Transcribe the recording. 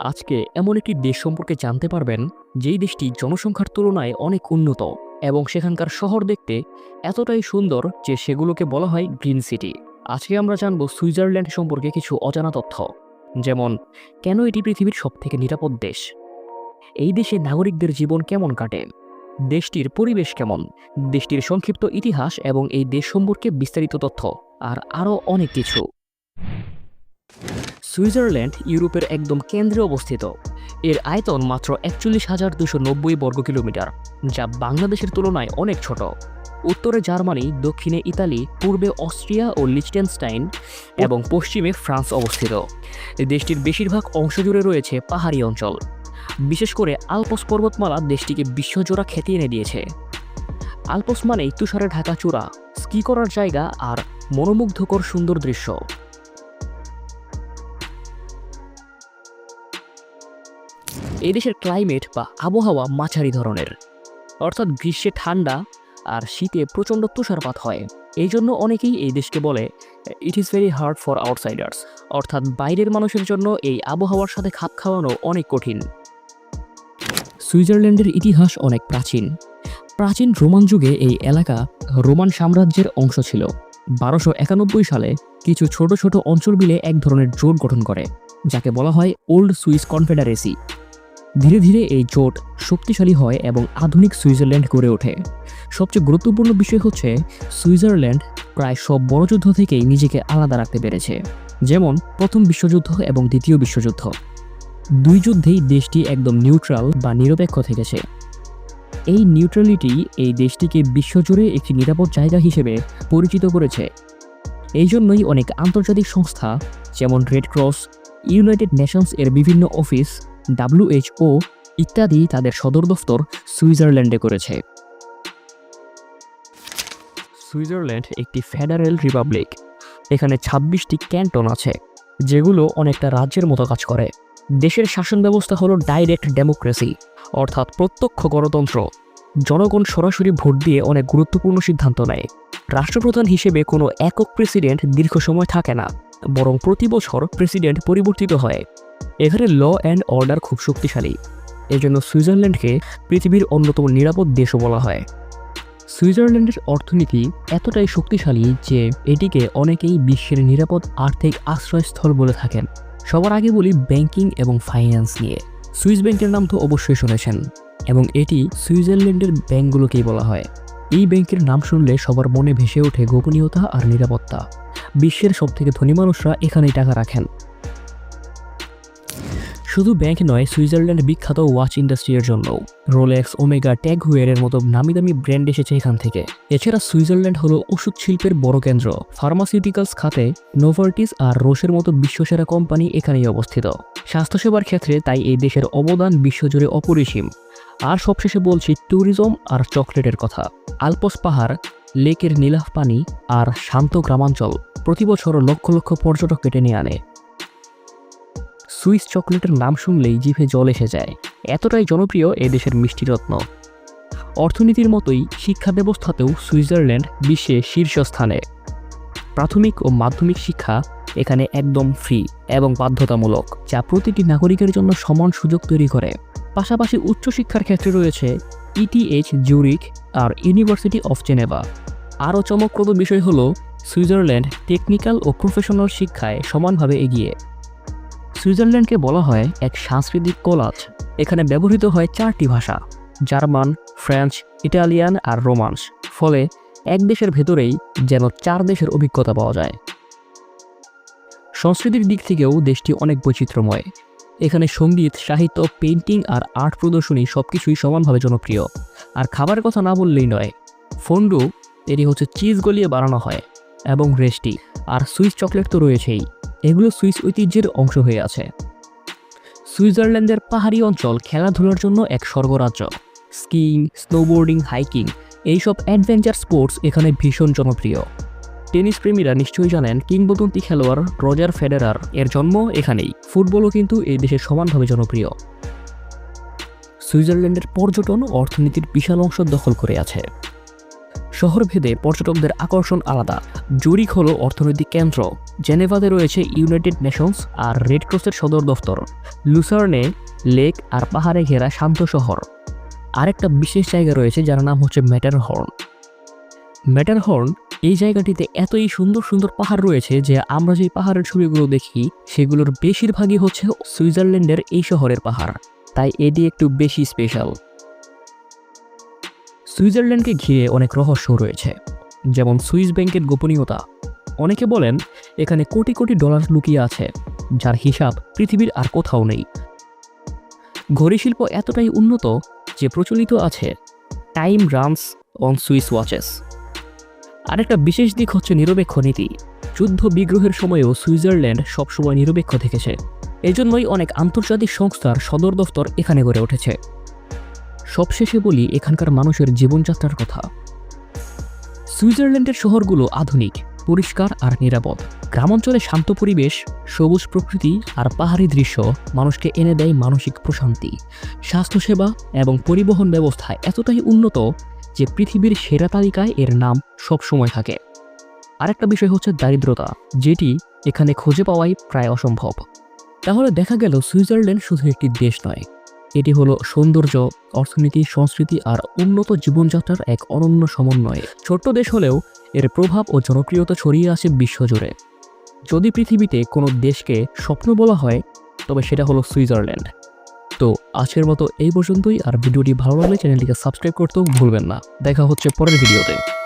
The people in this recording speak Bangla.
আজকে এমন একটি দেশ সম্পর্কে জানতে পারবেন, যেই দেশটি জনসংখ্যার তুলনায় অনেক উন্নত এবং সেখানকার শহর দেখতে এতটাই সুন্দর যে সেগুলোকে বলা হয় গ্রিন সিটি। আজকে আমরা জানব সুইজারল্যান্ড সম্পর্কে কিছু অজানা তথ্য, যেমন, কেন এটি পৃথিবীর সবথেকে নিরাপদ দেশ? এই দেশে নাগরিকদের জীবন কেমন কাটে? দেশটির পরিবেশ কেমন? দেশটির সংক্ষিপ্ত ইতিহাস এবং এই দেশ সম্পর্কে বিস্তারিত তথ্য, আর আরও অনেক কিছু। সুইজারল্যান্ড ইউরোপের একদম কেন্দ্রে অবস্থিত। এর আয়তন মাত্র একচল্লিশ হাজার দুশো নব্বই বর্গ কিলোমিটার, যা বাংলাদেশের তুলনায় অনেক ছোট। উত্তরে জার্মানি, দক্ষিণে ইতালি, পূর্বে অস্ট্রিয়া ও লিচটেনস্টাইন এবং পশ্চিমে ফ্রান্স অবস্থিত। দেশটির বেশিরভাগ অংশ জুড়ে রয়েছে পাহাড়ি অঞ্চল। বিশেষ করে আলপস পর্বতমালা দেশটিকে বিশ্বজোড়া খ্যাতি এনে দিয়েছে। আলপস মানেই তুষারে ঢাকা চূড়া, স্কি করার জায়গা আর মনোমুগ্ধকর সুন্দর দৃশ্য। এই দেশের ক্লাইমেট বা আবহাওয়া মাঝারি ধরনের। অর্থাৎ গ্রীষ্মে ঠান্ডা আর শীতে প্রচণ্ড তুষারপাত হয়। এই জন্য অনেকেই এই দেশকে বলে it is very hard for outsiders অর্থাৎ বাইরের মানুষের জন্য এই আবহাওয়ার সাথে খাপ খাওয়ানো অনেক কঠিন। সুইজারল্যান্ডের ইতিহাস অনেক প্রাচীন। প্রাচীন রোমান যুগে এই এলাকা রোমান সাম্রাজ্যের অংশ ছিল। বারোশো একানব্বই সালে কিছু ছোট ছোট অঞ্চল মিলে এক ধরনের জোট গঠন করে, যাকে বলা হয় ওল্ড সুইস কনফেডারেসি ধীরে ধীরে এই জোট শক্তিশালী হয় এবং আধুনিক সুইজারল্যান্ড গড়ে ওঠে। সবচেয়ে গুরুত্বপূর্ণ বিষয় হচ্ছে, সুইজারল্যান্ড প্রায় সব বড় যুদ্ধ থেকেই নিজেকে আলাদা রাখতে পেরেছে। যেমন, প্রথম বিশ্বযুদ্ধ এবং দ্বিতীয় বিশ্বযুদ্ধ। দুই যুদ্ধেই দেশটি একদম নিউট্রাল বা নিরপেক্ষ থেকেছে। এই নিউট্রালিটি এই দেশটিকে বিশ্বজুড়ে একটি নিরাপদ জায়গা হিসেবে পরিচিত করেছে। এই জন্যই অনেক আন্তর্জাতিক সংস্থা, যেমন রেড ক্রস ইউনাইটেড নেশনস এর বিভিন্ন অফিস ডাব্লিউএইচও ইত্যাদি তাদের সদর দফতর সুইজারল্যান্ডে করেছে। সুইজারল্যান্ড একটি ফেডারেল রিপাবলিক। এখানে ছাব্বিশটি ক্যান্টন আছে, যেগুলো অনেকটা রাজ্যের মতো কাজ করে। দেশের শাসন ব্যবস্থা হলো ডাইরেক্ট ডেমোক্রেসি, অর্থাৎ প্রত্যক্ষ গণতন্ত্র। জনগণ সরাসরি ভোট দিয়ে অনেক গুরুত্বপূর্ণ সিদ্ধান্ত নেয়। রাষ্ট্রপ্রধান হিসেবে কোনো একক প্রেসিডেন্ট দীর্ঘ সময় থাকে না, বরং প্রতি বছর প্রেসিডেন্ট পরিবর্তিত হয়। এখানে ল অ্যান্ড অর্ডার খুব শক্তিশালী। এজন্য সুইজারল্যান্ডকে পৃথিবীর অন্যতম নিরাপদ দেশও বলা হয়। সুইজারল্যান্ডের অর্থনীতি এতটাই শক্তিশালী যে এটিকে অনেকেই বিশ্বের নিরাপদ আর্থিক আশ্রয়স্থল বলে থাকেন। সবার আগে বলি ব্যাংকিং এবং ফাইন্যান্স নিয়ে। সুইস ব্যাংকের নাম তো অবশ্যই শুনেছেন এবং এটি সুইজারল্যান্ডের ব্যাংকগুলোকেই বলা হয়। এই ব্যাংকের নাম শুনলে সবার মনে ভেসে ওঠে গোপনীয়তা আর নিরাপত্তা। বিশ্বের সবথেকে ধনী মানুষরা এখানেই টাকা রাখেন। শুধু ব্যাংক নয়, সুইজারল্যান্ড বিখ্যাত ওয়াচ ইন্ডাস্ট্রির জন্য রোলেক্স, ওমেগা ট্যাগ হুয়ারের মতো নামি দামি ব্র্যান্ড এসেছে এখান থেকে। এছাড়া সুইজারল্যান্ড হলো ওষুধ শিল্পের বড় কেন্দ্র। ফার্মাসিউটিক্যালস খাতে নোভার্টিস আর রোসের মতো বিশ্বসেরা কোম্পানি এখানেই অবস্থিত। স্বাস্থ্যসেবার ক্ষেত্রে তাই এই দেশের অবদান বিশ্বজুড়ে অপরিসীম। আর সবশেষে বলছি ট্যুরিজম আর চকলেটের কথা। আলপস পাহাড়, লেকের নীলাভ পানি আর শান্ত গ্রামাঞ্চল প্রতি বছর লক্ষ লক্ষ পর্যটক কেটে নিয়ে আনে। সুইস চকলেটের নাম শুনলেই জিভে জল এসে যায়। এতটাই জনপ্রিয় এ দেশের মিষ্টিরত্ন অর্থনীতির মতোই শিক্ষা ব্যবস্থাতেও সুইজারল্যান্ড বিশ্বে শীর্ষস্থানে। প্রাথমিক ও মাধ্যমিক শিক্ষা এখানে একদম ফ্রি এবং বাধ্যতামূলক, যা প্রতিটি নাগরিকের জন্য সমান সুযোগ তৈরি করে। পাশাপাশি উচ্চশিক্ষার ক্ষেত্রে রয়েছে ইটিএইচ জুরিক আর ইউনিভার্সিটি অফ জেনেভা আরও চমকপ্রদ বিষয় হলো, সুইজারল্যান্ড টেকনিক্যাল ও প্রফেশনাল শিক্ষায় সমানভাবে এগিয়ে। সুইজারল্যান্ডকে বলা হয় এক সাংস্কৃতিক কোলাজ। এখানে ব্যবহৃত হয় চারটি ভাষা, জার্মান, ফ্রেঞ্চ, ইটালিয়ান আর রোমান্স। ফলে এক দেশের ভেতরেই যেন চার দেশের অভিজ্ঞতা পাওয়া যায়। সংস্কৃতির দিক থেকেও দেশটি অনেক বৈচিত্র্যময়। এখানে সংগীত, সাহিত্য পেন্টিং আর আর্ট প্রদর্শনী সব কিছুই সমানভাবে জনপ্রিয়। আর খাবারের কথা না বললেই নয় ফন্ডু এটি হচ্ছে চিজ গলিয়ে বানানো হয়, এবং রেস্টি, আর সুইস চকলেট তো রয়েছেই। এগুলো সুইস ঐতিহ্যের অংশ হয়ে আছে। সুইজারল্যান্ডের পাহাড়ি অঞ্চল খেলাধুলার জন্য এক স্বর্গরাজ্য। স্কিইং, স্নোবোর্ডিং, হাইকিং এইসব অ্যাডভেঞ্চার স্পোর্টস এখানে ভীষণ জনপ্রিয়। টেনিস প্রেমীরা নিশ্চয়ই জানেন কিংবদন্তি খেলোয়াড় রজার ফেডারার এর জন্ম এখানেই। ফুটবলও কিন্তু এই দেশে সমানভাবে জনপ্রিয়। সুইজারল্যান্ডের পর্যটন অর্থনীতির বিশাল অংশ দখল করে আছে। শহর ভেদে পর্যটকদের আকর্ষণ আলাদা। জুরিক হলো অর্থনৈতিক কেন্দ্র। জেনেভাতে রয়েছে ইউনাইটেড নেশনস আর রেড ক্রসের সদর দফতর। লুসার্নে, লেক আর পাহাড়ে ঘেরা শান্ত শহর। আরেকটা বিশেষ জায়গা রয়েছে যার নাম হচ্ছে ম্যাটারহর্ন। ম্যাটারহর্ন এই জায়গাটিতে এতই সুন্দর সুন্দর পাহাড় রয়েছে যে আমরা যে পাহাড়ের ছবিগুলো দেখি, সেগুলোর বেশিরভাগই হচ্ছে সুইজারল্যান্ডের এই শহরের পাহাড়। তাই এটি একটু বেশি স্পেশাল সুইজারল্যান্ডকে ঘিরে অনেক রহস্য রয়েছে, যেমন সুইস ব্যাংকের গোপনীয়তা। অনেকে বলেন, এখানে কোটি কোটি ডলার লুকিয়ে আছে, যার হিসাব পৃথিবীর আর কোথাও নেই। ঘড়ি শিল্প এতটাই উন্নত যে প্রচলিত আছে, time runs on Swiss watches. আরেকটা বিশেষ দিক হচ্ছে নিরপেক্ষ নীতি। যুদ্ধ বিগ্রহের সময়ও সুইজারল্যান্ড সবসময় নিরপেক্ষ থেকেছে। এজন্যই অনেক আন্তর্জাতিক সংস্থার সদর দফতর এখানে গড়ে উঠেছে। সবশেষে বলি এখানকার মানুষের জীবনযাত্রার কথা। সুইজারল্যান্ডের শহরগুলো আধুনিক, পরিষ্কার আর নিরাপদ। গ্রামাঞ্চলে শান্ত পরিবেশ, সবুজ প্রকৃতি আর পাহাড়ি দৃশ্য মানুষকে এনে দেয় মানসিক প্রশান্তি। স্বাস্থ্যসেবা এবং পরিবহন ব্যবস্থা এতটাই উন্নত যে পৃথিবীর সেরা তালিকায় এর নাম সবসময় থাকে। আরেকটা বিষয় হচ্ছে দারিদ্রতা, যেটি এখানে খুঁজে পাওয়াই প্রায় অসম্ভব। তাহলে দেখা গেল সুইজারল্যান্ড শুধু একটি দেশ নয় এটি হলো সৌন্দর্য, অর্থনীতি, সংস্কৃতি আর উন্নত জীবনযাত্রার এক অনন্য সমন্বয়। ছোট্ট দেশ হলেও এর প্রভাব ও জনপ্রিয়তা ছড়িয়ে আসে বিশ্বজুড়ে। যদি পৃথিবীতে কোনো দেশকে স্বপ্ন বলা হয়, তবে সেটা হলো সুইজারল্যান্ড। তো আজকের মতো এই পর্যন্তই, আর ভিডিওটি ভালো লাগলে চ্যানেলটিকে সাবস্ক্রাইব করতেও ভুলবেন না। দেখা হচ্ছে পরের ভিডিওতে।